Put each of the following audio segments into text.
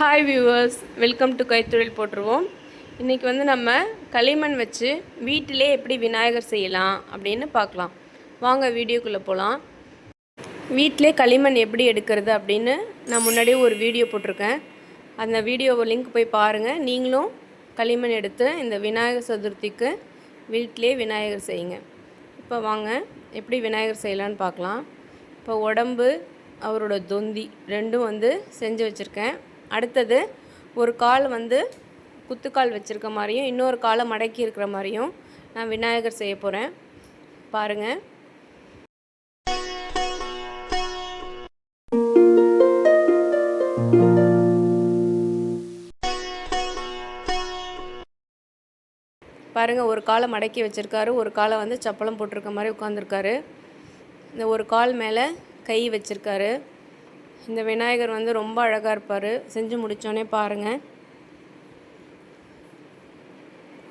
Hi viewers welcome to கைத்தொழில் போட்டுருவோம் இன்றைக்கி வந்து நம்ம களிமண் வச்சு வீட்டிலே எப்படி விநாயகர் செய்யலாம் அப்படின்னு பார்க்கலாம். வாங்க வீடியோக்குள்ளே போகலாம் வீட்டிலே களிமண் எப்படி எடுக்கிறது அப்படின்னு நான் முன்னாடியே ஒரு வீடியோ போட்டிருக்கேன். அந்த வீடியோவை லிங்க் போய் பாருங்கள் நீங்களும் களிமண் எடுத்து இந்த விநாயகர் சதுர்த்திக்கு வீட்டிலே விநாயகர் செய்யுங்க. இப்போ வாங்க எப்படி விநாயகர் செய்யலான்னு பார்க்கலாம். இப்போ உடம்பு அவரோட தொந்தி ரெண்டும் வந்து செஞ்சு வச்சுருக்கேன். அடுத்தது ஒரு கால் வந்து குத்துக்கால் வச்சுருக்க மாதிரியும் இன்னொரு காலை மடக்கி இருக்கிற மாதிரியும் நான் விநாயகர் செய்ய போகிறேன் பாருங்கள் பாருங்கள் ஒரு காலை மடக்கி வச்சுருக்காரு. ஒரு காலை வந்து சப்பளம் போட்டிருக்க மாதிரி உட்காந்துருக்காரு இந்த ஒரு கால் மேலே கை வச்சுருக்காரு. இந்த விநாயகர் வந்து ரொம்ப அழகாக இருப்பார். செஞ்சு முடித்தோடனே பாருங்கள்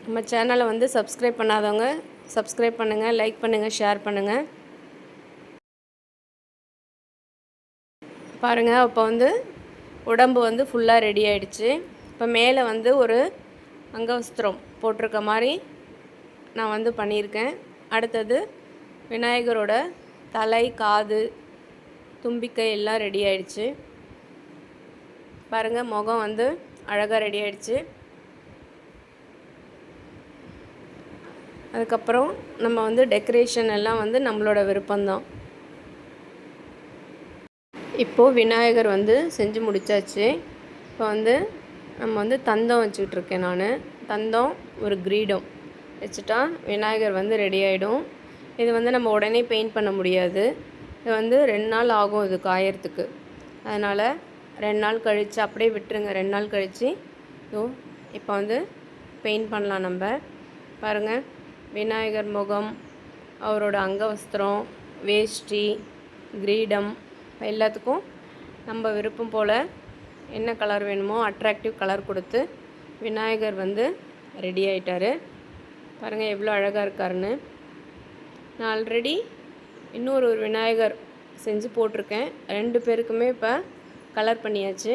நம்ம சேனலை வந்து சப்ஸ்கிரைப் பண்ணாதவங்க சப்ஸ்கிரைப் பண்ணுங்கள் லைக் பண்ணுங்கள் ஷேர் பண்ணுங்கள் பாருங்கள் அப்போ வந்து உடம்பு வந்து ஃபுல்லாக ரெடி ஆகிடுச்சு இப்போ மேலே வந்து ஒரு அங்கவஸ்திரம் போட்டிருக்க மாதிரி நான் வந்து பண்ணியிருக்கேன். அடுத்தது விநாயகரோட தலை காது தும்பிக்கை எல்லாம் ரெடி ஆயிடுச்சு. பாருங்கள் முகம் வந்து அழகாக ரெடி ஆயிடுச்சு. அதுக்கப்புறம் நம்ம வந்து டெக்கரேஷன் எல்லாம் வந்து நம்மளோட விருப்பம்தான். இப்போது விநாயகர் வந்து செஞ்சு முடித்தாச்சு இப்போ வந்து நம்ம வந்து தந்தம் வச்சுக்கிட்டு இருக்கேன் நான். தந்தம் ஒரு கிரீடம். வச்சுட்டா விநாயகர் வந்து ரெடி ஆகிடும் இது வந்து நம்ம உடனே பெயிண்ட் பண்ண முடியாது. இது வந்து ரெண்டு நாள் ஆகும் இது காயறதுக்கு. அதனால் ரெண்டு நாள் கழித்து அப்படியே விட்டுருங்க. ரெண்டு நாள் கழித்து ஸோ இப்போ வந்து பெயிண்ட் பண்ணலாம் நம்ம. பாருங்கள் விநாயகர் முகம் அவரோட அங்கவஸ்திரம் வேஷ்டி கிரீடம் எல்லாத்துக்கும் நம்ம விருப்பம் போல் என்ன கலர் வேணுமோ அட்ராக்டிவ் கலர் கொடுத்து விநாயகர் வந்து ரெடி ஆகிட்டார் பாருங்கள் எவ்வளோ அழகாக இருக்காருன்னு. நான் ஆல்ரெடி இன்னொரு ஒரு விநாயகர் செஞ்சு போட்டிருக்கேன். ரெண்டு பேருக்குமே இப்போ கலர் பண்ணியாச்சு.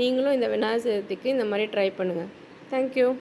நீங்களும் இந்த விநாயகர் சதுர்த்திக்கு இந்த மாதிரி ட்ரை பண்ணுங்கள் தேங்க்யூ